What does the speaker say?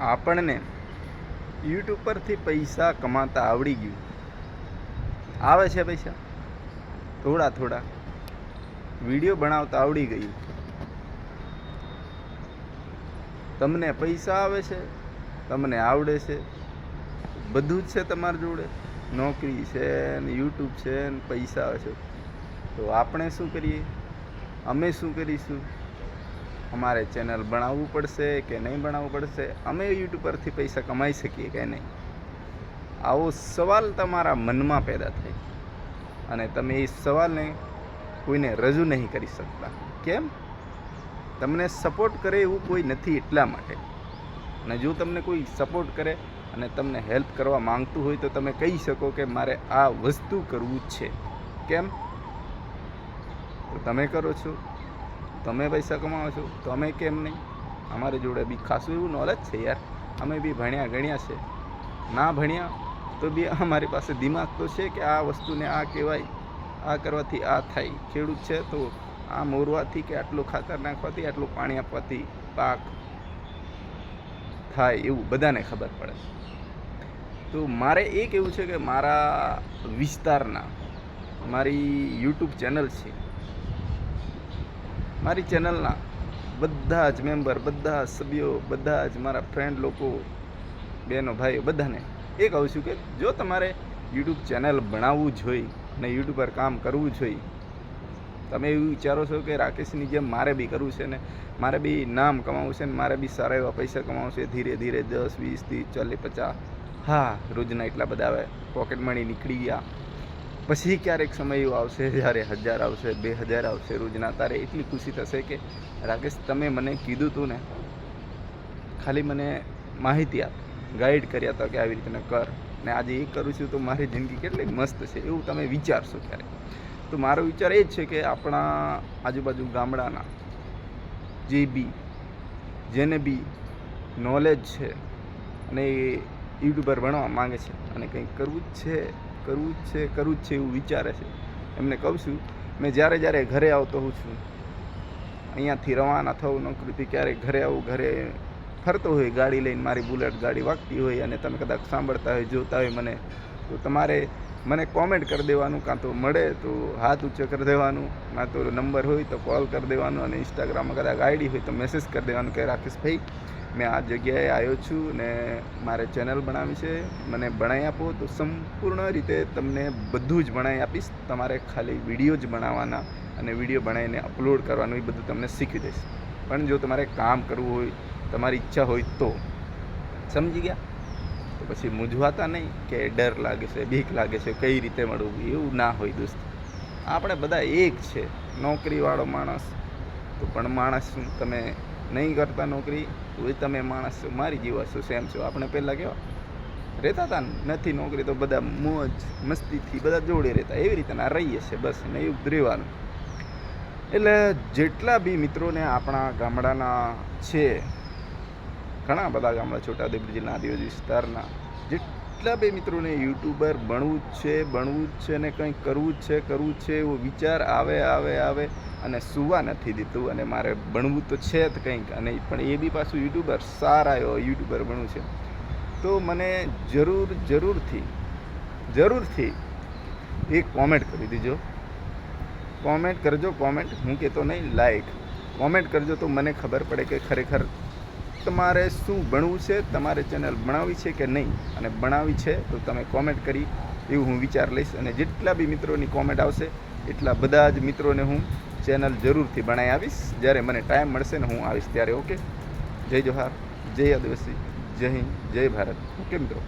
આપણને યુટ્યુબ પરથી પૈસા કમાતા આવડી ગયું. આવે છે પૈસા? થોડા થોડા. વીડિયો બનાવતા આવડી ગયું. તમને પૈસા આવે છે, તમને આવડે છે. બધું જ છે તમારી જોડે. નોકરી છે ને યુટ્યુબ છે ને પૈસા આવે છે. તો આપણે શું કરીએ? અમે શું કરીશું? અમારે ચેનલ બનાવવું પડશે કે નહીં બનાવવું પડશે, અમે યુટ્યુબ પરથી પૈસા કમાઈ શકીએ કે નહીં? આવો સવાલ તમારા મનમાં પેદા થાય. અને તમે એ સવાલને કોઈને રજૂ નહીં કરી શકતા. કેમ? તમને સપોર્ટ કરે એવું કોઈ નથી એટલા માટે. અને જો તમને કોઈ સપોર્ટ કરે અને તમને હેલ્પ કરવા માંગતું હોય તો તમે કહી શકો કે મારે આ વસ્તુ કરવું છે. કેમ? તો તમે કરો છો. તમે પૈસા કમાવો છો તો અમે કેમ નહીં? અમારી જોડે બી ખાસું એવું નોલેજ છે યાર. અમે બી ભણ્યા ગણ્યા છે. ના ભણ્યા તો બી અમારી પાસે દિમાગ તો છે કે આ વસ્તુને આ કહેવાય, આ કરવાથી આ થાય. ખેડૂત છે તો આ મોરવાથી કે આટલું ખાતર નાખવાથી, આટલું પાણી આપવાથી પાક થાય એવું બધાને ખબર પડે. તો મારે એ કહેવું છે કે મારા વિસ્તારના, મારી યુટ્યુબ ચેનલ છે. મારી ચેનલના બધા જ મેમ્બર, બધા સભ્યો, બધા જ મારા ફ્રેન્ડ લોકો, બહેનો, ભાઈઓ, બધાને એ કહું છું કે જો તમારે યુટ્યુબ ચેનલ બનાવવું જોઈએ અને યુટ્યુબ પર કામ કરવું જોઈએ તમે એવું વિચારો છો કે રાકેશની જેમ મારે બી કરવું છે ને મારે બી નામ કમાવવું છે ને મારે બી સારા એવા પૈસા કમાવવું છે, ધીરે ધીરે દસ, વીસ, ત્રીસ, ચાલીસ, પચાસ, હા, રોજના એટલા બધા આવે પોકેટ મની નીકળી ગયા. પછી ક્યારેક સમય એવો આવશે જ્યારે હજાર આવશે, બે હજાર આવશે, રોજના તારે એટલી ખુશી થશે કે, રાકેશ, તમે મને કીધું તું ને, ખાલી મને માહિતી આપ, ગાઈડ કર્યા હતા કે આવી રીતના કર, ને આજે એ કરું છું તો મારી જિંદગી કેટલી મસ્ત છે, એવું તમે વિચારશો ક્યારેક. તો મારો વિચાર એ જ છે કે આપણા આજુબાજુ ગામડાના જે બી, જેને બી નોલેજ છે અને એ યુટ્યુબર બનવા માંગે છે અને કંઈક કરવું જ છે કરવું જ છે, કરવું જ છે એવું વિચારે છે. એમને કહું છું, મેં જ્યારે જ્યારે ઘરે આવતો હોઉં છું, અહીંયાથી રવાના થવું, નોકરીથી ક્યારેક ઘરે આવું, ઘરે ફરતો હોય, ગાડી લઈને મારી બુલેટ ગાડી વાગતી હોય અને તમે કદાચ સાંભળતા હોય, જોતા હોય મને, તો તમારે મને કોમેન્ટ કરી દેવાનું, કાં તો મળે તો હાથ ઊંચો કરી દેવાનું, કાં તો નંબર હોય તો કોલ કરી દેવાનો અને ઇન્સ્ટાગ્રામમાં કદાચ આઈડી હોય તો મેસેજ કરી દેવાનું કે, રાકેશભાઈ મેં આ જગ્યાએ આવ્યો છું ને મારે ચેનલ બનાવી છે. મને બનાવી આપો તો સંપૂર્ણ રીતે તમને બધું જ બનાવી આપીશ. તમારે ખાલી વીડિયો જ બનાવવાના અને વીડિયો બનાવીને અપલોડ કરવાનું એ બધું તમને શીખી દઈશ. પણ જો તમારે કામ કરવું હોય, તમારી ઈચ્છા હોય તો. સમજી ગયા? તો પછી મૂંઝવાતા નહીં કે ડર લાગે છે, બીક લાગે છે, કઈ રીતે મળવું? એવું ના હોય દોસ્ત. આપણે બધા એક છે. નોકરીવાળો માણસ. તો પણ માણસ તમે નહીં કરતા નોકરી, તો એ તમે માણસ છો, મારી જીવા છો, સેમ છો. આપણે પહેલાં કેવા? રહેતા હતા નથી નોકરી તો બધા મોજ, મસ્તીથી બધા જોડે રહેતા. એવી રીતના રહીએ છીએ, બસ ને એવું રહેવાનું. એટલે જેટલા બી મિત્રોને આપણા ગામડાના છે, ઘણા બધા ગામડા છોટાઉદેપુર જિલ્લા આદિવાસી વિસ્તારના, જેટલા બી મિત્રોને યુટ્યુબર બનવું જ છે, બનવું જ છે ને કંઈક કરવું જ છે, કરવું જ છે, એવો વિચાર આવે આવે આવે અને સુવા નથી દીધું અને મારે ભણવું તો છે જ કંઈક. અને પણ એ બી પાછું યુટ્યુબર સારા એવો યુટ્યુબર બનવું છે. તો મને જરૂર, જરૂરથી જરૂરથી એક કોમેન્ટ કરી દીજો. કોમેન્ટ કરજો કોમેન્ટ હું કહેતો નહીં લાઈક કોમેન્ટ કરજો તો મને ખબર પડે કે ખરેખર તમારે શું ભણવું છે, તમારે ચેનલ બનાવવી છે કે નહીં. અને ભણાવી છે તો તમે કોમેન્ટ કરી, એવું હું વિચાર લઈશ. અને જેટલા બી મિત્રોની કોમેન્ટ આવશે, એટલા બધા જ મિત્રોને હું ચેનલ જરૂરથી બનાવી આવીશ. જ્યારે મને ટાઈમ મળશે ને હું આવીશ ત્યારે, ઓકે? જય જોહાર, જય આદિવાસી, જય હિન્દ, જય ભારત. ઓકે મિત્રો?